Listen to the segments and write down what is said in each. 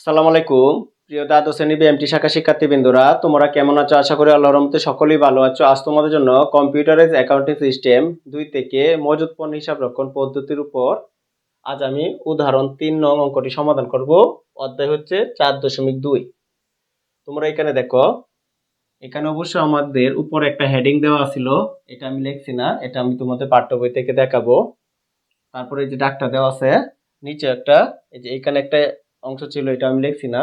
আসসালামু আলাইকুম। প্রিয় দ্বাদশ শ্রেণি বিএমটি শাখা শিক্ষার্থীবৃন্দরা, তোমরা কেমন আছো? আশা করি আল্লাহর রহমতে সকলেই ভালো আছো। আজ তোমাদের জন্য কম্পিউটারাইজ অ্যাকাউন্টিং সিস্টেম দুই থেকে মজুত পণ্য হিসাব রক্ষণ পদ্ধতির উপর আজ আমি উদাহরণ তিন নং অঙ্কটি সমাধান করব। অধ্যায় হচ্ছে চার দশমিক দুই। তোমরা এখানে দেখো, এখানে অবশ্য আমাদের উপর একটা হেডিং দেওয়া ছিল এটা আমি লিখছি না, এটা আমি তোমাদের পাঠ্য বই থেকে দেখাবো। তারপরে যে ডাকটা দেওয়া আছে, নিচে একটা, এই যে এখানে একটা অংশ ছিল, এটা আমি লিখছি না।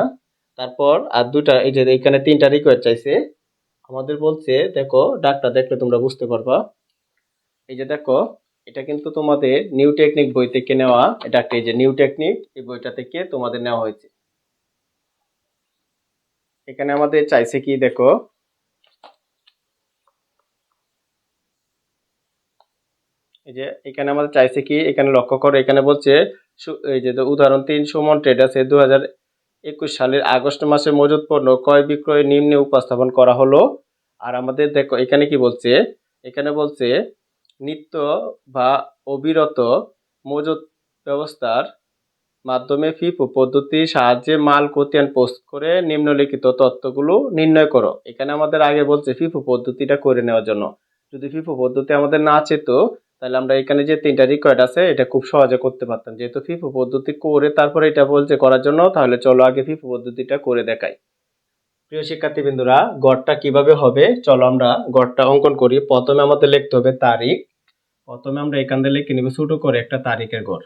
তারপর, আর দুটা এই যে এখানে তিনটা রিকোয়েস্ট চাইছে। আমাদের বলছে, দেখো, ডাকটা দেখলে তোমরা বুঝতে পারবা। এই যে দেখো, এটা কিন্তু তোমাদের নিউ টেকনিক বই থেকে নেওয়া। এটা একটা এই যে নিউ টেকনিক এই বইটা থেকে তোমাদের নেওয়া হয়েছে। এখানে আমাদের চাইছে কি, দেখো এই যে এখানে আমাদের চাইছে কি, এখানে লক্ষ্য করো, এখানে বলছে এই যে উদাহরণ, তিন সুমন ট্রেডার্সে দু হাজার একুশ সালের আগস্ট মাসে মজুত পণ্য ক্রয় বিক্রয় নিম্নে উপস্থাপন করা হলো। আর আমাদের দেখো, এখানে কি বলছে? এখানে বলছে নিত্য বা অবিরত মজুত ব্যবস্থার মাধ্যমে ফিফো পদ্ধতির সাহায্যে মাল কোতিয়ান পোস্ট করে নিম্নলিখিত তথ্যগুলো নির্ণয় করো। এখানে আমাদের আগে বলছে ফিফো পদ্ধতিটা করে নেওয়ার জন্য। যদি ফিফো পদ্ধতি আমাদের না চেত তাহলে আমরা এখানে যে তিনটা রিকোয়ার্ড আছে, এটা খুব সহজে করতে পারতাম। যেহেতু ফিফো পদ্ধতি করে তারপরে এটা বলছে করার জন্য, তাহলে চলো আগে ফিফো পদ্ধতিটা করে দেখাই। প্রিয় শিক্ষার্থীবৃন্দরা, গড়টা কীভাবে হবে? চলো আমরা গড়টা অঙ্কন করি। প্রথমে আমাদের লিখতে হবে তারিখ। প্রথমে আমরা এখান থেকে লিখে নিব ছোট করে একটা তারিখের গড়।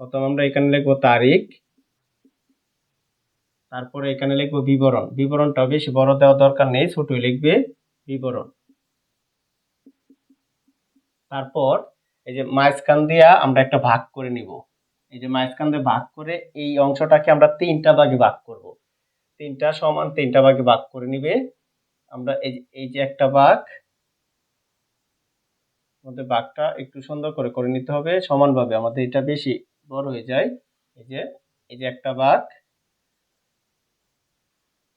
প্রথমে আমরা এখানে লিখব তারিখ। তারপরে এখানে লিখব বিবরণ। বিবরণটা বেশি বড় দেওয়া দরকার নেই, ছোটই লিখবে বিবরণ। তারপর এই যে মাঝখান দিয়া আমরা একটা ভাগ করে নিব। এই যে মাঝখান দিয়ে ভাগ করে এই অংশটাকে আমরা তিনটা ভাগে ভাগ করব। তিনটা সমান তিনটা ভাগে ভাগ করে নিবে। আমরা এই এই যে একটা ভাগ, আমাদের ভাগটা একটু সুন্দর করে করে নিতে হবে। সমানভাবে আমাদের এটা বেশি বড় হয়ে যায়। এই যে এই যে একটা ভাগ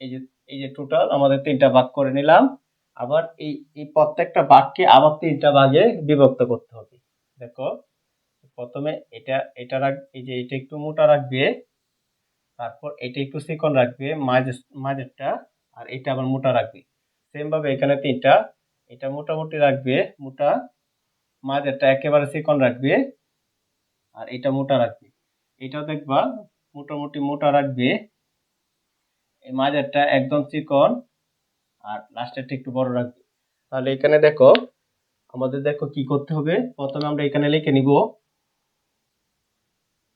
এই যে এই যে টোটাল আমাদের তিনটা ভাগ করে নিলাম। আবার এই এই প্রত্যেকটা ভাগকে আবার তিনটা ভাগে বিভক্ত করতে হবে। দেখো, প্রথমে এটা এটা রাখ, এই যে এটা একটু মোটা রাখবে, তারপর এটা একটু চিকন রাখবে, মাঝ, মাঝেরটা, আর এটা আবার মোটা রাখবে। সেম ভাবে এখানে তিনটা, এটা মোটামুটি রাখবে, মোটা, মাঝেরটা একেবারে চিকন রাখবে, আর এটা মোটা রাখবে। এটা দেখবা, মোটামুটি মোটা রাখবে এই মাঝেরটা একদম চিকন, আর লাস্টেরটা একটু বড় রাখবে। তাহলে এখানে দেখো, আমাদের দেখো কি করতে হবে? প্রথমে আমরা এখানে লিখে নিব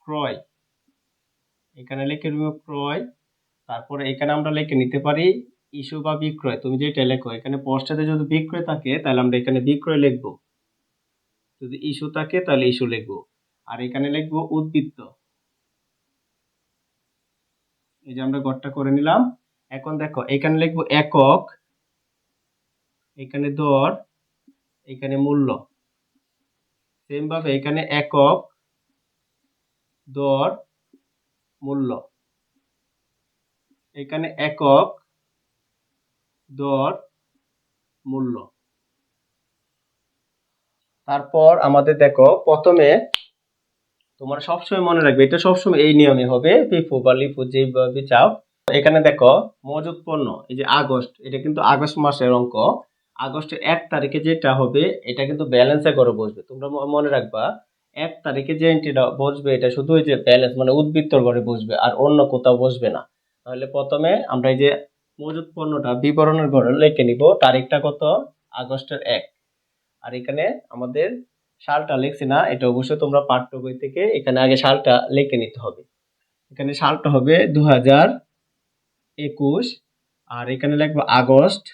ক্রয়। এখানে লিখে নিব ক্রয়। তারপরে এখানে আমরা লিখে নিতে পারি ইস্যু বা বিক্রয়। তুমি যেটা লেখো, এখানে পোস্টাতে যদি বিক্রয় থাকে, তাহলে আমরা এখানে বিক্রয় লিখব। যদি ইস্যু থাকে, তাহলে ইস্যু লিখব। আর এখানে লিখব উদ্বৃত্ত। এই যে আমরা গড়টা করে নিলাম। এখন দেখো, এখানে লিখব একক, এখানে দর, এখানে মূল্য। সেম ভাবে এখানে একক, দর, মূল্য। এখানে একক, দর, মূল্য। তারপর আমাদের দেখো, প্রথমে তোমরা সবসময় মনে রাখবে, এটা সবসময় এই নিয়মে হবে পিফু বা লিফু যেভাবে চাও। এখানে দেখো, মজুত পণ্য, এই যে আগস্ট, এটা কিন্তু আগস্ট মাসের অঙ্ক। আগস্টের এক তারিখে যেটা হবে, এটা কিন্তু ব্যালেন্সে করে বসবে। তোমরা মনে রাখবা, এক তারিখে যে এন্ট্রিটা বসবে, এটা শুধু ওই যে ব্যালেন্স মানে উদ্বৃত্তর ঘরে বসবে, আর অন্য কোথাও বসবে না। তাহলে প্রথমে আমরা এই যে মজুত পণ্যটা বিবরণের ঘরে লিখে নিব, তারিখটা কত? আগস্টের এক। আর এখানে আমাদের সালটা লিখছি না, এটা অবশ্যই তোমরা পাঠ্য বই থেকে এখানে আগে সালটা লিখে নিতে হবে। এখানে সালটা হবে দু হাজার একুশ, আর এখানে লিখব আগস্ট,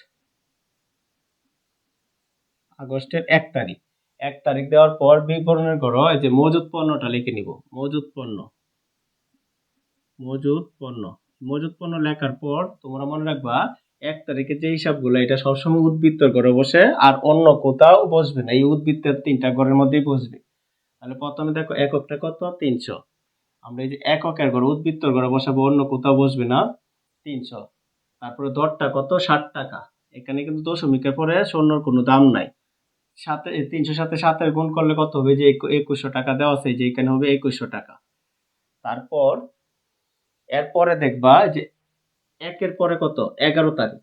আগস্টের এক তারিখ। এক তারিখ দেওয়ার পর বিবরণের ঘর, এই যে মজুত পণ্যটা লিখে নিব মজুত পণ্য। মজুত পণ্য। মজুত পণ্য লেখার পর তোমরা মনে রাখবা এক তারিখে যে হিসাবগুলো, এটা সবসময় উদ্বৃত্তর ঘরে বসে আর অন্য কোথাও বসবে না। এই উদ্বৃত্তের তিনটা ঘরের মধ্যেই বসবে। তাহলে প্রথমে দেখো এককটা কত? তিনশো। আমরা এই যে এককের ঘরে, উদ্বৃত্তর ঘরে বসাবো, অন্য কোথাও বসবে না। তিনশো। তারপরে দরটা কত? ষাট টাকা। এখানে কিন্তু দশমিকের পরে শূন্যর কোনো দাম নাই। সাথে তিনশো সাথে সাতের গুণ করলে কত হবে? যে একু- একুশশো টাকা দেওয়া আছে, যে এখানে হবে একুশশো টাকা। তারপর, এরপরে দেখবা যে একের পরে কত? এগারো তারিখ।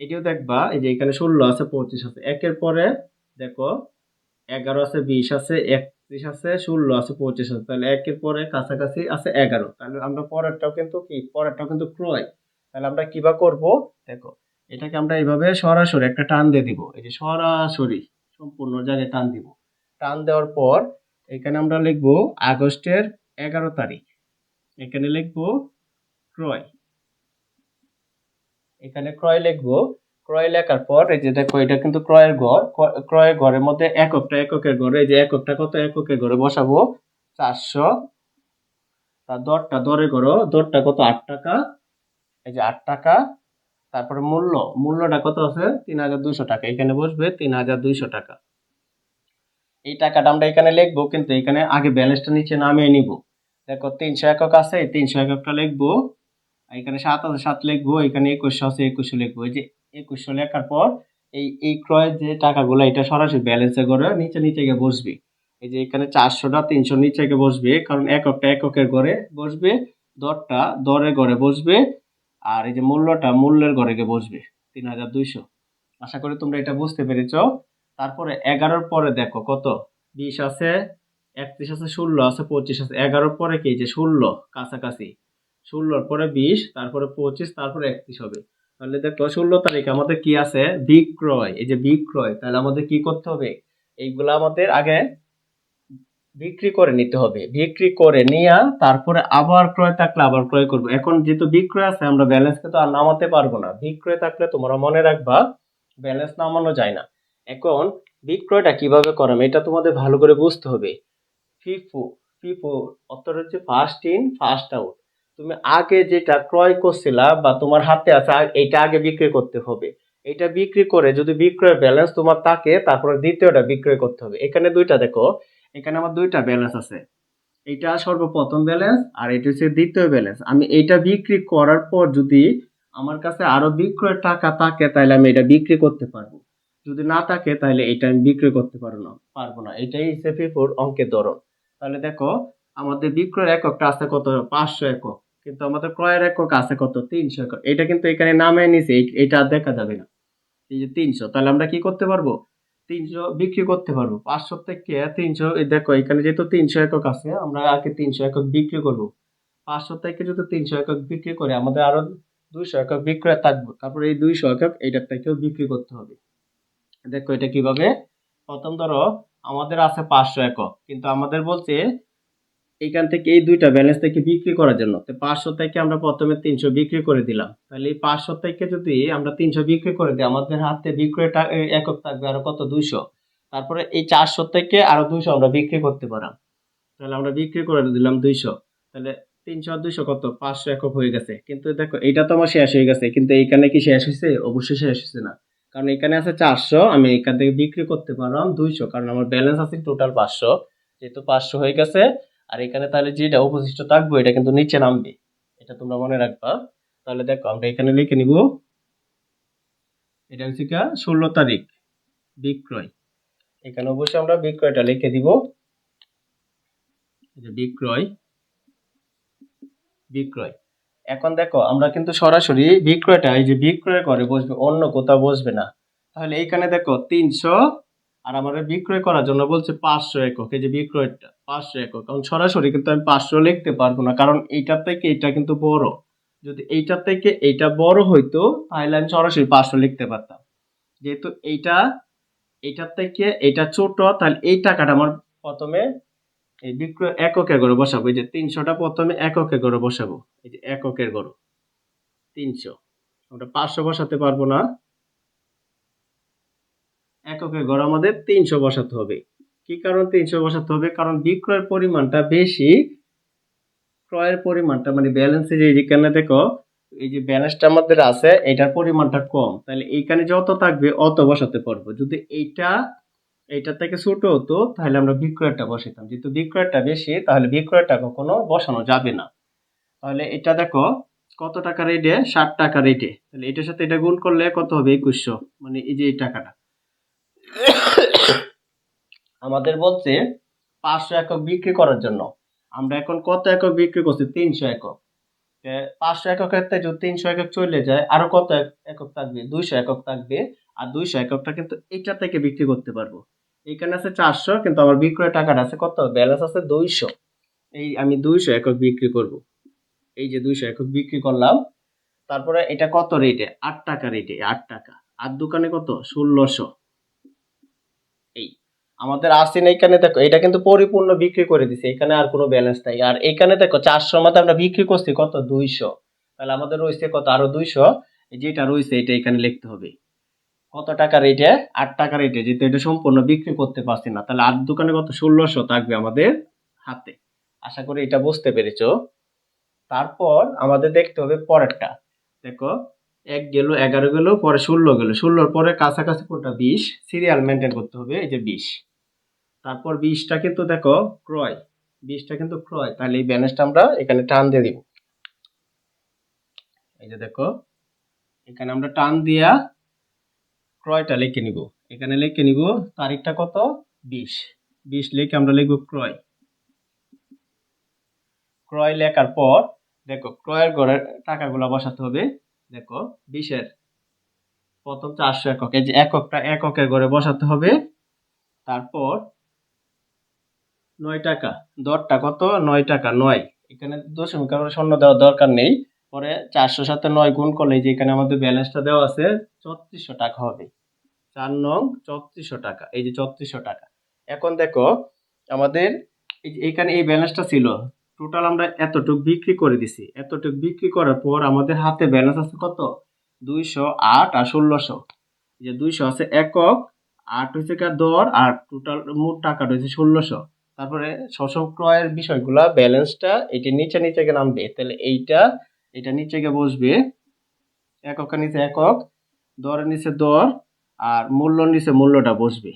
এটিও দেখবা, এই যে এখানে ষোলো আছে, পঁচিশ আছে। একের পরে দেখো, এগারো আছে, বিশ আছে, একত্রিশ আছে, ষোলো আছে, পঁচিশ আছে। তাহলে একের পরে কাছাকাছি আছে এগারো। তাহলে আমরা পরেরটাও কিন্তু কি? পরেরটাও কিন্তু ক্রয়। তাহলে আমরা কিবা করব? দেখো, এটাকে আমরা এইভাবে সরাসরি একটা টান দিয়ে দিব। এই যে সরাসরি সম্পূর্ণ জায়গায় টান দিব। টান দেওয়ার পর এখানে আমরা লিখব আগস্টের এগারো তারিখ। এখানে লিখব ক্রয়। এখানে ক্রয় লিখব। ক্রয় লেখার পর এই যে দেখো, এটা কিন্তু ক্রয়ের ঘর। ক্রয়- ক্রয়ের ঘরের মধ্যে এককটা এককের ঘরে। এই যে এককটা কত এককের ঘরে বসাবো? চারশো। তার দরটা দরে ঘর দরটা কত? আট টাকা। এই যে আট টাকা। তারপরে মূল্য। মূল্যটা কত আছে? তিন হাজার দুইশো টাকা। এখানে বসবে তিন হাজার দুইশো টাকা। এই টাকাটা আমরা এখানে লিখব, কিন্তু এখানে আগে ব্যালেন্সটা নিচে নামিয়ে নিব। দেখো, তিনশো একক আছে তিনশো এককটা লিখব। এখানে সাত আছে, সাত লিখব, এখানে একুশশো আছে একুশশো লিখব। এই যে একুশশো লেখার পর এই এই ক্রয়ের যে টাকাগুলো, এটা সরাসরি ব্যালেন্সে করে নিচে নিচে গিয়ে বসবে। এই যে এখানে চারশোটা, তিনশো নিচে গিয়ে বসবে, কারণ এককটা এককের ঘরে বসবে, দরটা দরের ঘরে বসবে, আর এই যে মূল্যটা মূল্যের ঘরে গিয়ে বসবে, তিন হাজার দুইশো। আশা করি তোমরা এটা বুঝতে পেরেছ। তারপরে এগারোর পরে দেখো কত? বিশ আছে, একত্রিশ আছে, ষোলো আছে, পঁচিশ আছে, এগারোর পরে কি? যে ষোলো, কাছাকাছি। ষোলোর পরে বিশ, তারপরে পঁচিশ, তারপরে একত্রিশ হবে। তাহলে দেখো, ষোলো তারিখ আমাদের কি আছে? বিক্রয়। এই যে বিক্রয়, তাহলে আমাদের কি করতে হবে? এইগুলো আমাদের আগে বিক্রি করে নিতে হবে। বিক্রি করে নিয়ে তারপরে আবার ক্রয় থাকলে আবার ক্রয় করব। এখন যেহেতু বিক্রয় আছে, আমরা ব্যালেন্সকে তো আর নামাতে পারব না। বিক্রয় থাকলে তোমরা মনে রাখবা ব্যালেন্স নামানো যায় না। এখন বিক্রয়টা কীভাবে করাম? এটা তোমাদের ভালো করে বুঝতে হবে। ফিফো ফিফো অর্থটা হচ্ছে ফার্স্ট ইন ফার্স্ট আউট তুমি আগে যেটা ক্রয় করছিলা বা তোমার হাতে আছে এটা আগে বিক্রি করতে হবে। এটা বিক্রি করে যদি বিক্রয় ব্যালেন্স তোমার থাকে, তারপরে দ্বিতীয়টা বিক্রয় করতে হবে। এখানে দুইটা দেখো। এখানে আমার দুইটা ব্যালেন্স আছে। এটা সর্বপ্রথম ব্যালেন্স আর এটা হচ্ছে দ্বিতীয় ব্যালেন্স আমি এইটা বিক্রি করার পর যদি আমার কাছে আরও বিক্রয়ের টাকা থাকে, তাহলে আমি এটা বিক্রি করতে পারব। যদি না থাকে, তাহলে এটা আমি বিক্রি করতে পারব না পারব না। এটাই হচ্ছে অঙ্কের ধরন। তাহলে দেখো, আমাদের বিক্রয়ের এককটা আছে কত? পাঁচশো একক। কিন্তু আমাদের ক্রয়ের একক আছে কত? তিনশো একক। এটা কিন্তু এখানে নামে এই- এটা দেখা যাবে না। এই যে তিনশো, তাহলে আমরা কি করতে পারব? তিনশো বিক্রি করতে পারব। পাঁচশো থেকে তিনশো দেখো, এখানে যেহেতু তিনশো একক আছে, আমরা আগে তিনশো একক বিক্রি করব। পাঁচশো থেকে যদি তিনশো একক বিক্রি করে, আমাদের আরও দুইশো একক বিক্রয় থাকবে। তারপরে এই দুইশো একক এইটার থেকেও বিক্রি করতে হবে। দেখো এটা কীভাবে? প্রথম ধরো, আমাদের আছে পাঁচশো একক, কিন্তু আমাদের বলছে এইখান থেকে এই দুইটা ব্যালেন্স থেকে বিক্রি করার জন্য। তো পাঁচশো থেকে আমরা প্রথমে তিনশো বিক্রি করে দিলাম। তাহলে এই পাঁচশো থেকে যদি আমরা তিনশো বিক্রি করে দিই, আমাদের হাতে বিক্রয়টা একক থাকবে আরও কত? দুইশো। তারপরে এই চারশো থেকে আরও দুইশো আমরা বিক্রি করতে পারাম তাহলে আমরা বিক্রি করে দিলাম দুইশো। তাহলে তিনশো দুইশো কত? পাঁচশো একক হয়ে গেছে। কিন্তু দেখো এটা তো আমার শেষ হয়ে গেছে। কিন্তু এইখানে কি শেষ হয়েছে অবশ্যই শেষ হয়েছে না। কারণ এখানে আছে চারশো, আমি এখান থেকে বিক্রি করতে পারলাম দুইশো। কারণ আমার ব্যালেন্স আছে টোটাল পাঁচশো। যেহেতু পাঁচশো হয়ে গেছে আর এখানে তাহলে যেটা অবশিষ্ট থাকবে, এটা কিন্তু নিচে নামবে। এটা তোমরা মনে রাখবা। তাহলে দেখো, আমরা এখানে লিখে নিব, এটা হচ্ছে কি ষোলো তারিখ, বিক্রয়। এখানে অবশ্যই আমরা বিক্রয়টা লিখে দিব। বিক্রয় বিক্রয়। এখন দেখো, আমরা কিন্তু সরাসরি বিক্রয়টা, এই যে বিক্রয় করে বসবে, অন্য কোথাও বসবে না। তাহলে এইখানে দেখো, তিনশো আর আমাদের বিক্রয় করার জন্য বলছে পাঁচশো একক, এই যে বিক্রয়টা, পাঁচশো একক। কারণ সরাসরি কিন্তু আমি পাঁচশো লিখতে পারব না, কারণ এইটার থেকে এটা কিন্তু বড়। যদি এইটার থেকে এইটা বড় হইতো, তাহলে আমি সরাসরি পাঁচশো লিখতে পারতাম। যেহেতু এইটা এইটার থেকে এটা ছোট, তাহলে এই টাকাটা আমার প্রথমে এই বিক্রয় এককের ঘরে বসাবো। এই যে তিনশোটা প্রথমে এককের ঘরে বসাবো। এই যে এককের ঘর তিনশো। আমরা পাঁচশো বসাতে পারব না। এককের ঘর আমাদের তিনশো বসাতে হবে। কি কারণ তিনশো বসাতে হবে? কারণ বিক্রয়ের পরিমাণটা বেশি, ক্রয়ের পরিমাণটা মানে ব্যালেন্সে যে যেখানে দেখো, এই যে ব্যালেন্সটা আমাদের আছে, এটার পরিমাণটা কম। তাহলে এইখানে যত থাকবে, অত বসাতে পারব। যদি এইটা এইটা থেকে ছোট হতো, তাহলে আমরা বিক্রয়টা বসাতাম যেহেতু বিক্রয়টা বেশি, তাহলে বিক্রয়টা কখনো বসানো যাবে না। তাহলে এটা দেখো, কত টাকা রেটে ষাট টাকা রেটে তাহলে এটার সাথে এটা গুণ করলে কত হবে? একুশশো। মানে এই যে এই টাকাটা। আমাদের বলছে পাঁচশো একক বিক্রি করার জন্য। আমরা এখন কত একক বিক্রি করছি? তিনশো একক। পাঁচশো একক ক্ষেত্রে যদি তিনশো একক চলে যায়, আরও কত এক- একক থাকবে? দুইশো একক থাকবে। আর দুইশো এককটা কিন্তু এইটা থেকে বিক্রি করতে পারব। এখানে আছে চারশো, কিন্তু আমার বিক্রয় টাকাটা আছে কত? ব্যালেন্স আছে দুইশো। এই আমি দুইশো একক বিক্রি করব। এই যে দুইশো একক বিক্রি করলাম। তারপরে এটা কত রেটে আট টাকা রেটে আট টাকা। আর দোকানে কত? ষোলোশো। আমাদের আসিন এইখানে দেখো, এটা কিন্তু পরিপূর্ণ বিক্রি করে দিছে, এখানে আর কোনো ব্যালেন্স নাই। আর এখানে দেখো, চারশোর মধ্যে আমরা বিক্রি করছি কত? দুইশো। তাহলে আমাদের রয়েছে কত? আরও দুইশো। যেটা রয়েছে, এটা এখানে লিখতে হবে। কত টাকা রেটে আট টাকা রেটে যেহেতু এটা সম্পূর্ণ বিক্রি করতে পারছি না, তাহলে আট দোকানে কত? ষোলোশো থাকবে আমাদের হাতে। আশা করি এটা বুঝতে পেরেছ। তারপর আমাদের দেখতে হবে পরেরটা। দেখো এক গেল, এগারো গেল, পরে ষোলো গেল। ষোলোর পরে কাছাকাছি কোনটা? বিশ। সিরিয়াল মেনটেন করতে হবে, এই যে বিশ। তারপর বিশটা কিন্তু দেখো, ক্রয়। বিশটা কিন্তু ক্রয়। তাহলে এই ব্যালেন্সটা আমরা এখানে টান দিয়ে দিব। এই যে দেখো, এখানে আমরা টান দিয়া ক্রয়টা লিখে নিব। এখানে লিখে নিব, তারিখটা কত? বিশ। বিশ লিখে আমরা লিখব ক্রয়। ক্রয় লেখার পর, দেখো, ক্রয়ের ঘরের টাকাগুলো বসাতে হবে। দেখো, বিশের প্রথম চারশো একক, এই যে এককটা এককের ঘরে বসাতে হবে। তারপর নয় টাকা, দরটা কত? নয় টাকা, নয়। এখানে দশমিক শূন্য দেওয়ার দরকার নেই। পরে চারশো সাথে নয় গুণ করলে যে এখানে আমাদের ব্যালেন্সটা দেওয়া আছে, চৌত্রিশশো টাকা হবে। চার নং চত্রিশশো টাকা, এই যে চৌত্রিশশো টাকা। এখন দেখো, আমাদের এখানে এই ব্যালেন্সটা ছিল টোটাল আমরা এতটুক বিক্রি করে দিছি। এতটুক বিক্রি করার পর আমাদের হাতে ব্যালেন্স আছে কত? দুইশো আট আর ষোলোশো। যে দুইশো আছে একক, আট হচ্ছে গিয়ে দর আর টোটাল মোট টাকা রয়েছে ষোলোশো। তারপরে শোষক ক্রয়ের বিষয়গুলা ব্যালেন্সটা এটি নিচে নিচে গিয়ে নামবে। তাহলে এইটা, এটা নিচে গিয়ে বসবে। এককের নিচে একক, দরের নিচে দর, আর মূল্য নিচে মূল্যটা বসবে।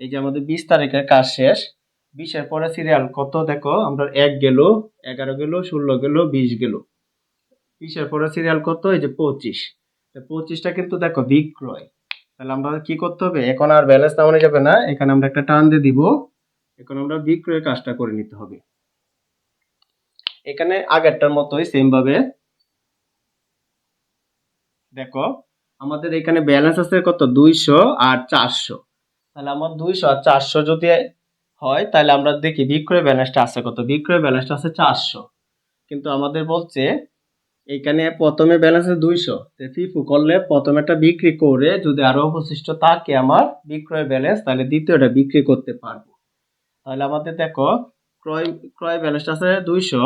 এই যে আমাদের বিশ তারিখের কাজ শেষ। বিশের পরে সিরিয়াল কত দেখো? আমরা এক গেল, এগারো গেল, ষোলো গেল, বিশ গেল। বিশের পরে সিরিয়াল কত? এই যে পঁচিশ। পঁচিশটা কিন্তু দেখো বিক্রয়। তাহলে আমরা কি করতে হবে? এখন আর ব্যালেন্স নামানো যাবে না। এখানে আমরা একটা টান দিয়ে দিব। এখন আমরা বিক্রয়ের কাজটা করে নিতে হবে। এখানে আগেরটার মতোই সেম ভাবে। দেখো, আমাদের এখানে ব্যালেন্স আছে কত? দুইশো আর চারশো। তাহলে আমার দুইশো আর চারশো যদি হয়, তাহলে আমরা দেখি বিক্রয় ব্যালেন্সটা আছে কত? বিক্রয় ব্যালেন্সটা আছে চারশো। কিন্তু আমাদের বলছে, এখানে প্রথমে ব্যালেন্স আছে দুইশো। ফিফু করলে প্রথমেটা বিক্রি করে যদি আরও অবশিষ্ট থাকে আমার বিক্রয় ব্যালেন্স, তাহলে দ্বিতীয়টা বিক্রি করতে পারব। তাহলে আমাদের দেখো, ক্রয় ক্রয় ব্যালেন্সটা আছে দুইশো।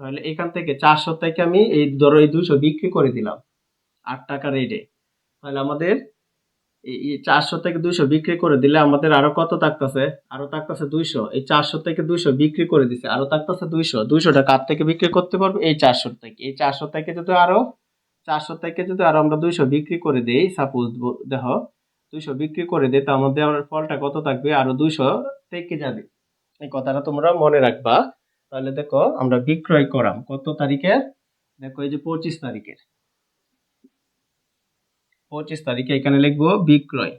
তাহলে এখান থেকে চারশো থেকে আমি এই ধরো এই দুইশো বিক্রি করে দিলাম, আট টাকা রেটে তাহলে আমাদের চারশো থেকে দুইশো বিক্রি করে দিলে আমাদের আরও কত থাকতেছে? আরও থাকতেছে দুইশো। এই চারশো থেকে দুইশো বিক্রি করে দিছে। আরও থাকতেছে দুইশো। দুইশোটা কার থেকে বিক্রি করতে পারব? এই চারশো থেকে। এই চারশো থেকে যদি আরও, চারশো থেকে যদি আরও আমরা দুইশো বিক্রি করে দিই সাপোজ দেখো, দুইশো বিক্রি করে দিই তো আমাদের ফলটা কত থাকবে? আরও দুইশো থেকে যাবে। এই কথাটা তোমরা মনে রাখবা। তাহলে দেখো, আমরা বিক্রয় করাম। কত তারিখে? দেখো, এই যে পঁচিশ তারিখের। পঁচিশ তারিখে এখানে লিখব বিক্রয়।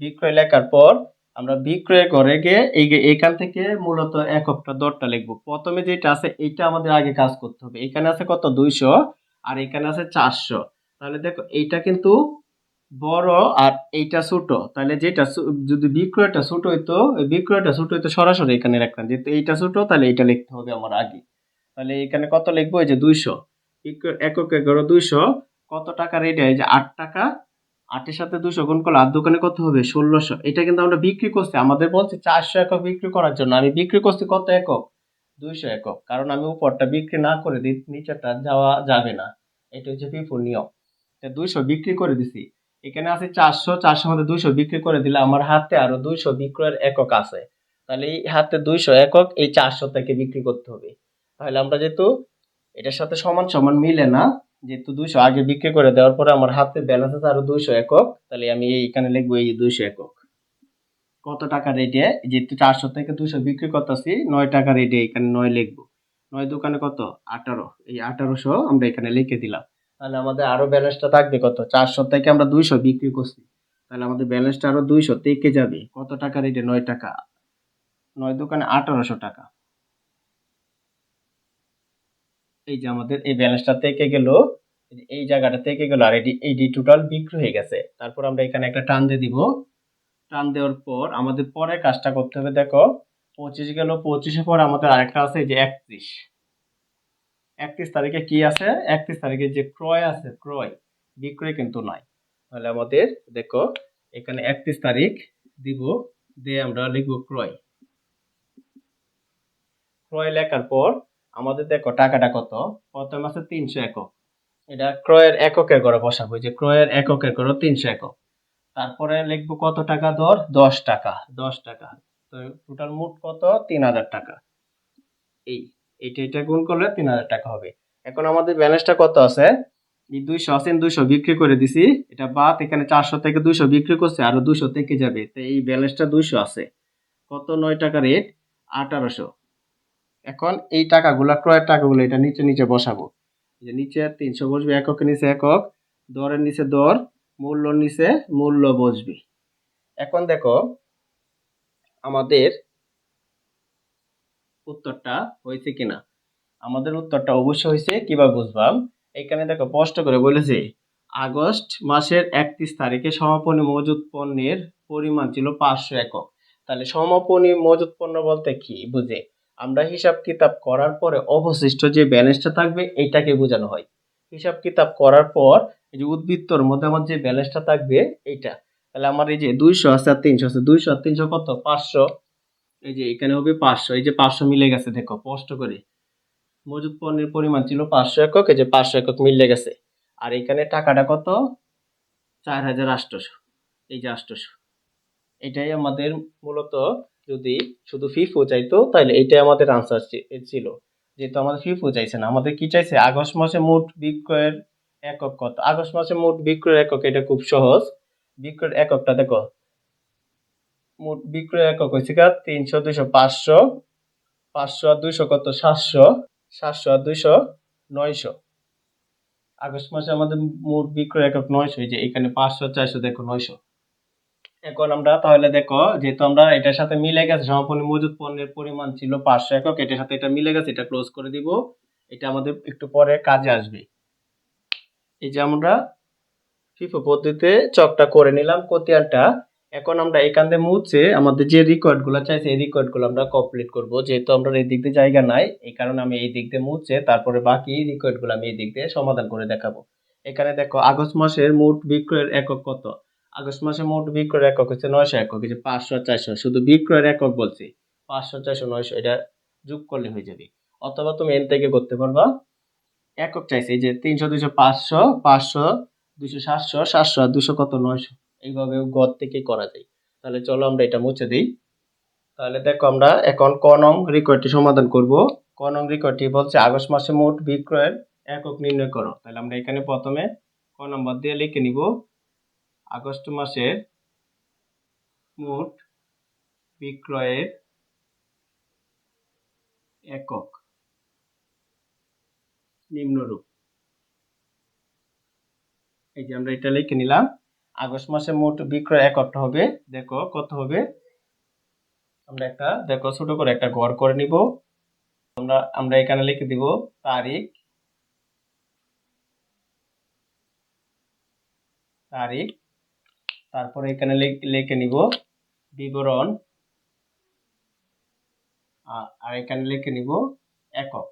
বিক্রয় লেখার পর আমরা বিক্রয় করে গিয়ে এই যে এখান থেকে মূলত এককটা দরটা লিখব। প্রথমে যেটা আছে এইটা আমাদের আগে কাজ করতে হবে। এখানে আছে কত? দুইশো। আর এখানে আছে চারশো। তাহলে দেখো, এইটা কিন্তু বড় আর এইটা ছোট। তাহলে যেটা যদি বিক্রয়টা ছোট হইতো বিক্রয়টা ছোট হইতো সরাসরি এখানে রাখতাম যেহেতু এইটা ছোট, তাহলে এইটা লিখতে হবে আমার আগে। তাহলে এখানে কত লিখব? এই যে দুইশো। একক এগারো দুইশো। কত টাকা রেট এই যে আট টাকা, আটের সাথে দুশো গুণ করলে আর দোকানে কত হবে? ষোলোশো। এটা কিন্তু আমরা বিক্রি করছি। আমাদের বলছে চারশো একক বিক্রি করার জন্য। আমি বিক্রি করছি কত একক? দুইশো একক। কারণ আমি উপরটা বিক্রি না করে দিই নিচেরটা যাওয়া যাবে না। এটা হচ্ছে পিপুর নিয়ম। দুইশো বিক্রি করে দিছি। এখানে আছে চারশো। চারশোর মধ্যে দুইশো বিক্রি করে দিলে আমার হাতে আরও দুইশো বিক্রয়ের একক আছে। তাহলে এই হাতে দুইশো একক, এই চারশো থেকে বিক্রি করতে হবে। তাহলে আমরা যেহেতু এটার সাথে সমান সমান মিলে না। যেহেতু দুইশো আগে বিক্রি করে দেওয়ার পরে আমার হাতে ব্যালেন্স আছে আরও দুইশো একক, তাহলে আমি এইখানে লিখব এই দুইশো একক। কত টাকা রেটে যেহেতু চারশো থেকে দুইশো বিক্রি করতেছি, নয় টাকা রেটে এখানে নয় লিখব। নয় দোকানে কত? আঠারো। এই আঠারোশো আমরা এখানে লিখে দিলাম। তাহলে আমাদের আরও ব্যালেন্সটা থাকবে কত? চারশো থেকে আমরা দুইশো বিক্রি করছি। তাহলে আমাদের ব্যালেন্সটা আরও দুইশো থেকে যাবে। কত টাকা রেটে নয় টাকা। নয় দোকানে আঠারোশো টাকা। এই যে আমাদের এই ব্যালেন্সটা থেকে গেল, এই জায়গাটা থেকে গেল, আর এটি এইটি টোটাল বিক্রি হয়ে গেছে। তারপর আমরা এখানে একটা টান দিয়ে দিব। টান দেওয়ার পর আমাদের পরে কাজটা করতে হবে, দেখো, পঁচিশ গেল পঁচিশে পর আমাদের আরেকটা আছে যে একত্রিশ। একত্রিশ তারিখে কি আছে? একত্রিশ তারিখে যে ক্রয় আছে, ক্রয়, বিক্রয় কিন্তু নয় তাহলে আমাদের, দেখো, এখানে একত্রিশ তারিখ দিব, দিয়ে আমরা লিখব ক্রয়। ক্রয় লেখার পর আমাদের দেখো টাকাটা কত? প্রথম আছে তিনশো একক। এটা ক্রয়ের এককের করে বসাবো যে ক্রয়ের এককের করে তিনশো একক। তারপরে লিখব কত টাকা দর? দশ টাকা দশ টাকা। তো টোটাল মোট কত? তিন হাজার টাকা। এই এটা এটা গুণ করলে তিন হাজার টাকা হবে। এখন আমাদের ব্যালেন্সটা কত আছে? দুইশো আছেন দুইশো বিক্রি করে দিছি। এটা বাদ, এখানে চারশো থেকে দুইশো বিক্রি করছে, আরও দুইশো থেকে যাবে। তো এই ব্যালেন্সটা দুইশো আছে। কত? নয় টাকা রেট আঠারোশো। এখন এই টাকাগুলা, ক্রয়ের টাকাগুলো এটা নিচে নিচে বসাবো। যে নিচে তিনশো বসবে এককের নিচে একক, দরের নিচে দর, মূল্য নিচে, মূল্য বসবে। এখন দেখো, আমাদের উত্তরটা হয়েছে কিনা? আমাদের উত্তরটা অবশ্যই হয়েছে, কীভাবে বুঝবাম? এখানে দেখো, স্পষ্ট করে বলেছে, আগস্ট মাসের একত্রিশ তারিখে সমাপনী মজুত পণ্যের পরিমাণ ছিল পাঁচশো একক। তাহলে সমাপনী মজুত পণ্য বলতে কি? বুঝে। আমরা হিসাব কিতাব করার পরে অবশিষ্ট যে ব্যালেন্সটা থাকবে, এইটাকে বোঝানো হয়। হিসাব কিতাব করার পর এই যে উদ্বৃত্তর মধ্যে আমার যে ব্যালেন্সটা থাকবে, এইটা। তাহলে আমার এই যে দুইশো আছে আর তিনশো আছে, দুইশো আর তিনশো কত? পাঁচশো। এই যে এখানে হবে পাঁচশো, এই যে পাঁচশো মিলে গেছে, দেখো, স্পষ্ট করে। মজুদ পণ্যের পরিমাণ ছিল পাঁচশো একক, এই যে পাঁচশো একক মিলে গেছে। আর এখানে টাকাটা কত? চার হাজার আটশোশো এই যে আটশোশো এটাই আমাদের মূলত যদি শুধু ফিফো চাইতো, তাহলে এটাই আমাদের আনসার ছিল। যেহেতু আমাদের ফিফো চাইছে না, আমাদের কি চাইছে? আগস্ট মাসে মোট বিক্রয়ের একক কত? আগস্ট মাসে মোট বিক্রয়ের একক, এটা খুব সহজ। বিক্রয়ের এককটা দেখো। মোট বিক্রয় একক হয়েছে গা, তিনশো, দুইশো, পাঁচশো। পাঁচশো আর দুইশো কত? সাতশো। সাতশো আর দুইশো, নয়শো। আগস্ট মাসে আমাদের মোট বিক্রয় একক নয়শো, এই যে এখানে পাঁচশো, চারশো, দেখো নয়শো। এখন আমরা তাহলে দেখো, যেহেতু আমরা এটার সাথে মিলে গেছে সমাপনী মজুদ পণ্যের পরিমাণ ছিল পাঁচশো একক, এটার সাথে এটা মিলে গেছে, এটা ক্লোজ করে দিব। এটা আমাদের একটু পরে কাজে আসবে। এই যে আমরা ফিফো পদ্ধতিতে চকটা করে নিলাম কোতিয়ানটা এখন আমরা এখান থেকে মুছে আমাদের যে রেকর্ডগুলো চাইছে, এই রেকর্ডগুলো আমরা কমপ্লিট করব। যেহেতু আমরা এই দিক দিয়ে জায়গা নাই, এই কারণে আমি এই দিক দিয়ে মুছে, তারপরে বাকি রেকর্ডগুলো আমি এই দিক দিয়ে সমাধান করে দেখাবো। এখানে দেখো, আগস্ট মাসের মোট বিক্রয়ের একক কত? আগস্ট মাসে মোট বিক্রয়ের একক হচ্ছে নয়শো একক হচ্ছে পাঁচশো চারশো। শুধু বিক্রয়ের একক বলছি, পাঁচশো চারশো, নয়শো, এটা যোগ করলে হয়ে যাবে। অথবা তুমি এন থেকে করতে পারবা, একক চাইছে যে তিনশো, দুইশো, পাঁচশো পাঁচশো, দুইশো, সাতশো সাতশো আর দুশো কত, নয়শো। এইভাবে গড় থেকে করা যায়। তাহলে চলো আমরা এটা মুছে দিই। তাহলে দেখো আমরা এখন ক নং সমাধান করব। ক নং বলছে, আগস্ট মাসে মোট বিক্রয়ের একক নির্ণয় করো। তাহলে আমরা এখানে প্রথমে ক নম্বর দিয়ে লিখে নিব। আগস্ট মাসের মোট বিক্রয়ের একক নিম্নরূপ। এই যে আমরা এটা লিখে নিলাম, আগস্ট মাসে মোট বিক্রয় এককটা হবে, দেখো কত হবে? আমরা একটা, দেখো ছোট করে একটা ঘর করে নিব। আমরা আমরা এখানে লিখে দিব তারিখ তারিখ তারপরে এখানে লিখে নিব বিবরণ আর এখানে লিখে নিব একক।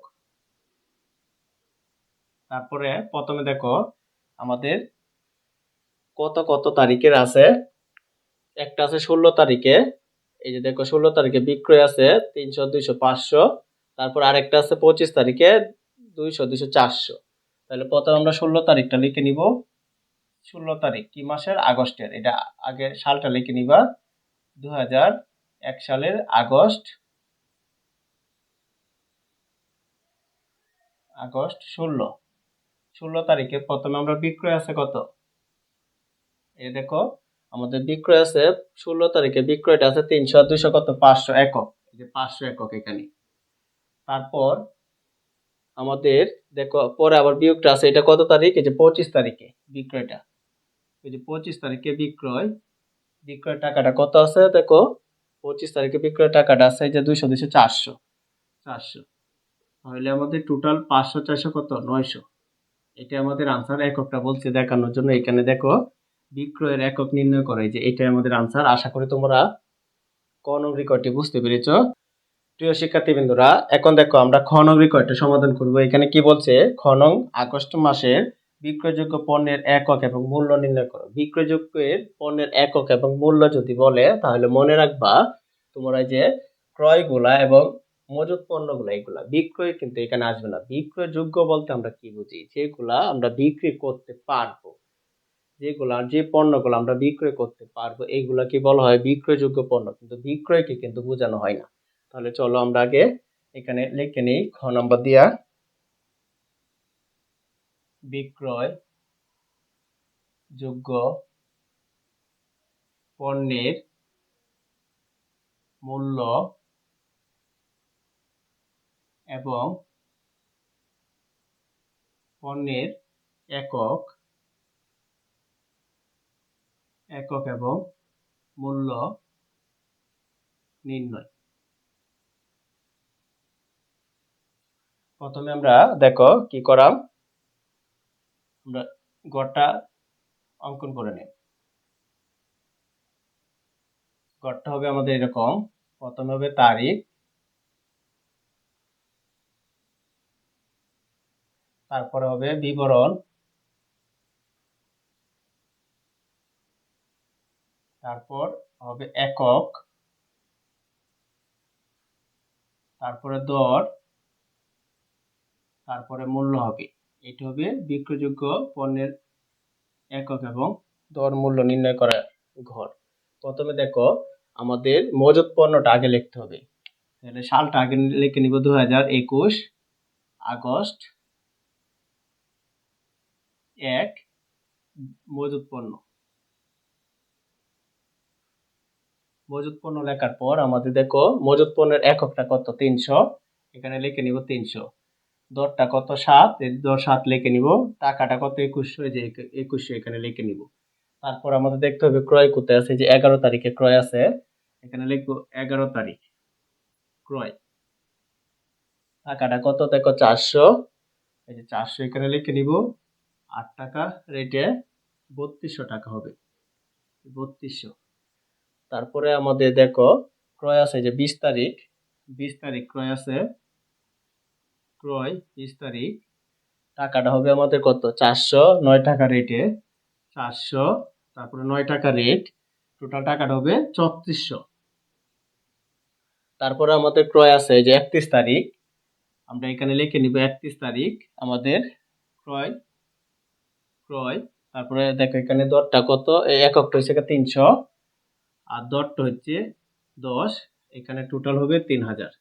তারপরে প্রথমে দেখো আমাদের কত কত তারিখের আছে? একটা আছে ষোলো তারিখে, এই যে দেখো ষোলো তারিখে বিক্রয় আছে তিনশো, দুইশো, পাঁচশো, তারপর আরেকটা আছে পঁচিশ তারিখে দুইশো দুইশো, চারশো। তাহলে প্রথমে আমরা ষোলো তারিখটা লিখে নিব। ষোলো তারিখ, কি মাসের? আগস্টের। এটা আগে সালটা লিখে নিবা। দু এক সালের আগস্ট আগস্ট ষোলো। ষোলো তারিখে প্রথমে আমরা বিক্রয় আছে কত? এই দেখো, আমাদের বিক্রয় আছে, ষোলো তারিখে বিক্রয়টা আছে তিনশো, দুইশো কত? পাঁচশো একক। যে পাঁচশো একক এখানে। তারপর আমাদের, দেখো, পরে আবার বিয়োগটা আছে, এটা কত তারিখ? এই যে পঁচিশ তারিখে বিক্রয়টা। এই যে পঁচিশ তারিখে বিক্রয় বিক্রয় টাকাটা কত আছে দেখো? পঁচিশ তারিখে বিক্রয় টাকাটা আছে যে দুইশো দুইশো চারশো। চারশো। তাহলে আমাদের টোটাল পাঁচশো, চারশো কত? নয়শো। এটা আমাদের আনসার এককটা বলছে দেখানোর জন্য। এখানে দেখো, বিক্রয়ের একক নির্ণয় করে। যে এটাই আমাদের আনসার আশা করি তোমরা ক নং রেকর্ডটি বুঝতে পেরেছ। প্রিয় শিক্ষার্থীবৃন্দরা, এখন দেখো আমরা খ নং রেকর্ডটা সমাধান করব। এখানে কি বলছে? খ নং আগস্ট মাসের বিক্রয়যোগ্য পণ্যের একক এবং মূল্য নির্ণয় করো। বিক্রয়যোগ্যের পণ্যের একক এবং মূল্য যদি বলে, তাহলে মনে রাখবা তোমরা যে ক্রয়গুলা এবং মজুত পণ্যগুলা, এগুলা বিক্রয় কিন্তু এখানে আসবে না। বিক্রয়যোগ্য বলতে আমরা কি বুঝি? যেগুলা আমরা বিক্রি করতে পারব। যেগুলা, যে পণ্যগুলো আমরা বিক্রয় করতে পারব এইগুলা কি বলা হয়? বিক্রয়যোগ্য পণ্য। কিন্তু বিক্রয়কে কিন্তু বোঝানো হয় না। তাহলে চলো আমরা আগে এখানে লিখে নিই। খ নম্বর দিয়া বিক্রয় যোগ্য পণ্যের মূল্য এবং পণ্যের একক একক এবং মূল্য নির্ণয়। প্রথমে আমরা দেখো কি করাম। আমরা গড়টা অঙ্কন করে নেব গড়টা হবে আমাদের এরকম। প্রথমে হবে তারিখ। তারপরে হবে বিবরণ। তারপর হবে একক। তারপরে দর। তারপরে মূল্য হবে। এটি হবে বিক্রয়যোগ্য পণ্যের একক এবং দর মূল্য নির্ণয় করা ঘর। প্রথমে দেখো, আমাদের মজুত পণ্যটা আগে লিখতে হবে। তাহলে সালটা আগে লিখে নিব দু হাজার একুশ আগস্ট এক মজুত পণ্য। মজুত পণ্য লেখার পর আমাদের দেখো, মজুত পণ্যের এককটা কত? তিনশো। এখানে লিখে নিব তিনশো। দরটা কত? সাত। দর সাত লিখে নিব। টাকাটা কত? একুশশো যে একুশশো এখানে লিখে নিব। তারপর আমাদের দেখতে হবে ক্রয় কোথায় আছে। যে এগারো তারিখে ক্রয় আছে। এখানে লিখব এগারো তারিখ। ক্রয়। টাকাটা কত? দেখো চারশো। এই যে চারশো এখানে লিখে নিব। আট টাকা রেটে বত্রিশশো টাকা হবে। বত্রিশশো। তারপরে আমাদের দেখো ক্রয় আছে যে বিশ তারিখ। বিশ তারিখ ক্রয় আছে। ক্রয় বিশ তারিখ। টাকাটা হবে আমাদের কত? চারশো নয় টাকা রেটে চারশো তারপরে নয় টাকা রেট টোটাল টাকাটা হবে চৌত্রিশশো। তারপরে আমাদের ক্রয় আছে যে একত্রিশ তারিখ। আমরা এখানে লিখে নিব একত্রিশ তারিখ আমাদের ক্রয় ক্রয়। তারপরে দেখো এখানে দরটা কত? এই এককটা হচ্ছে তিনশো। আর দরটা হচ্ছে দশ। এখানে টোটাল হবে তিন হাজার।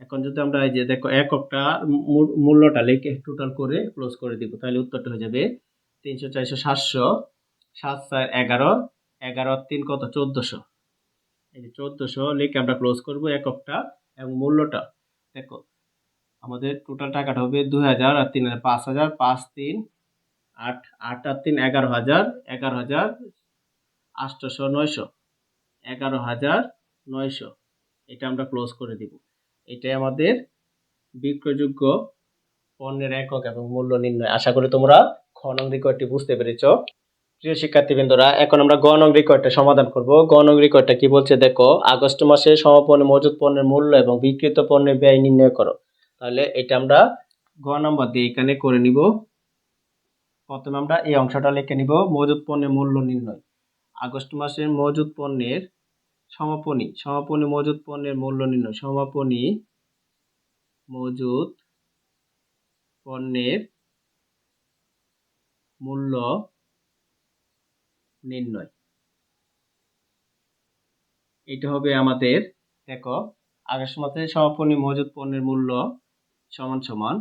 এখন যদি আমরা এই যে দেখো এককটা মূল্যটা লিখে টোটাল করে ক্লোজ করে দিব, তাহলে উত্তরটা হয়ে যাবে তিনশো চারশো সাতশো সাত চার এগারো এগারো তিন কত? চোদ্দোশো। এই যে চোদ্দোশো লিখে আমরা ক্লোজ করব এককটা এবং মূল্যটা। দেখো, আমাদের টোটাল টাকাটা হবে দুই হাজার আর তিন হাজার পাঁচ হাজার, পাঁচ তিন, আট আট আর তিন, এগারো হাজার এগারো হাজার আটশোশো নয়শো, এগারো হাজার নয়শো। এটা আমরা ক্লোজ করে দিব। এটাই আমাদের বিক্রয়যোগ্য পণ্যের একক এবং মূল্য নির্ণয়। আশা করি তোমরা খ নং রেকর্ডটি বুঝতে পেরেছ। প্রিয় শিক্ষার্থীবৃন্দরা, এখন আমরা গ নং রেকর্ডটা সমাধান করব। গ নং রেকর্ডটা কি বলছে দেখো, আগস্ট মাসে সমাপনে মজুত পণ্যের মূল্য এবং বিক্রিত পণ্যের ব্যয় নির্ণয় করো। তাহলে এটা আমরা গ নম্বর দিয়ে এখানে করে নিব। প্রথমে আমরা এই অংশটা লিখে নিব, মজুত পণ্যের মূল্য নির্ণয়। আগস্ট মাসের মজুত পণ্যের সমাপনী সমাপনী মজুত পণ্যের মূল্য নির্ণয়। সমাপনী মজুত পণ্যের মূল্য নির্ণয়। এটা হবে আমাদের, দেখো আগস্ট মাসে সমাপনী মজুত পণ্যের মূল্য সমান সমান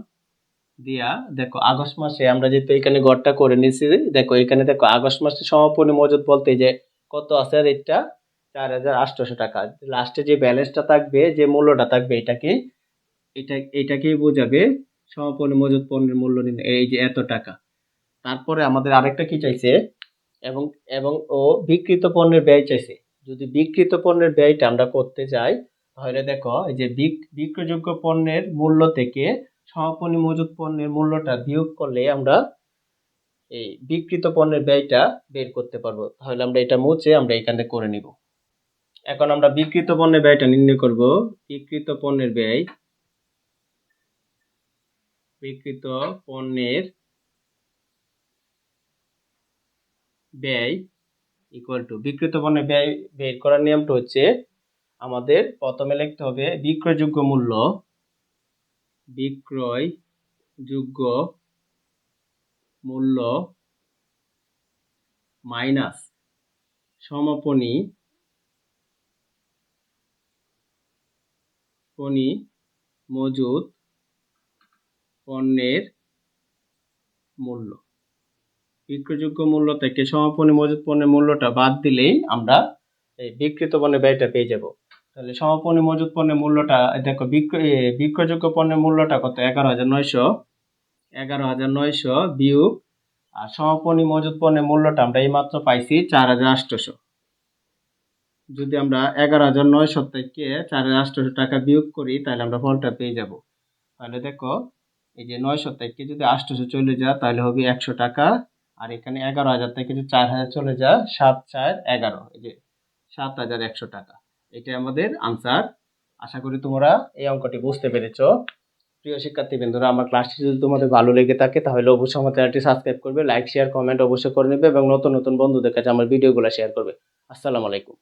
দিয়া, দেখো, আগস্ট মাসে আমরা যেহেতু এখানে গড়টা করে নিয়েছি দেখো, এখানে দেখো, আগস্ট মাসে সমাপনী মজুত বলতে যে কত আছে রেটটা চার হাজার আটশোশো টাকা। লাস্টে যে ব্যালেন্সটা থাকবে, যে মূল্যটা থাকবে এটাকে এটা, এটাকেই বোঝাবে সমাপনী মজুত পণ্যের মূল্য এই যে এত টাকা। তারপরে আমাদের আরেকটা কি চাইছে? এবং এবং ও বিকৃত পণ্যের ব্যয় চাইছে। যদি বিকৃত পণ্যের ব্যয়টা আমরা করতে যাই, তাহলে দেখো, এই যে বিক- বিক্রয়যোগ্য পণ্যের মূল্য থেকে সমাপনী মজুত পণ্যের মূল্যটা বিয়োগ করলে আমরা এই বিকৃত পণ্যের ব্যয়টা বের করতে পারব। তাহলে আমরা এটা মুছে আমরা এখানে করে নিব। এখন আমরা বিক্রিত পণ্যের ব্যয়টা নির্ণয় করব। বিক্রিত পণ্যের ব্যয়। বিক্রিত পণ্যের ব্যয় ইকুয়াল টু বিক্রিত পণ্যের ব্যয় বের করার নিয়মটা হচ্ছে আমাদের প্রথমে লিখতে হবে বিক্রয়যোগ্য মূল্য। বিক্রয়যোগ্য মূল্য মাইনাস সমাপনী পনি মজুদ পণ্যের মূল্য। বিক্রয়যোগ্য মূল্য থেকে সমাপনী মজুদ পণ্যের মূল্যটা বাদ দিলেই আমরা এই বিক্রিত পণ্যের ব্যয়টা পেয়ে যাব। তাহলে সমাপনী মজুদ পণ্যের মূল্যটা দেখো বিক্রয় বিক্রয়যোগ্য পণ্যের মূল্যটা কত? এগারো হাজার নয়শো, এগারো হাজার নয়শো বিয়োগ, আর সমাপনী মজুদ পণ্যের মূল্যটা আমরা এইমাত্র পাইছি চার হাজার আটশোশো যদি আমরা এগারো হাজার নয়শো থেকে চার হাজার টাকা বিয়োগ করি, তাহলে আমরা ফলটা পেয়ে যাব। তাহলে দেখো, এই যে নয়শো থেকে যদি আটশোশো চলে যায়, তাহলে হবে একশো টাকা। আর এখানে এগারো হাজার থেকে যদি চার হাজার চলে যায়, সাত চার এগারো। এই যে সাত হাজার একশো টাকা। এটাই আমাদের আনসার আশা করি তোমরা এই অঙ্কটি বুঝতে পেরেছ। প্রিয় শিক্ষার্থী বন্ধুরা আমার ক্লাসটি যদি তোমাদের ভালো লেগে থাকে, তাহলে অবশ্যই আমার চ্যানেলটি সাবস্ক্রাইব করবে লাইক শেয়ার কমেন্ট অবশ্যই করে নেবে এবং নতুন নতুন বন্ধুদের কাছে আমার ভিডিওগুলো শেয়ার করবে। আসসালামু আলাইকুম।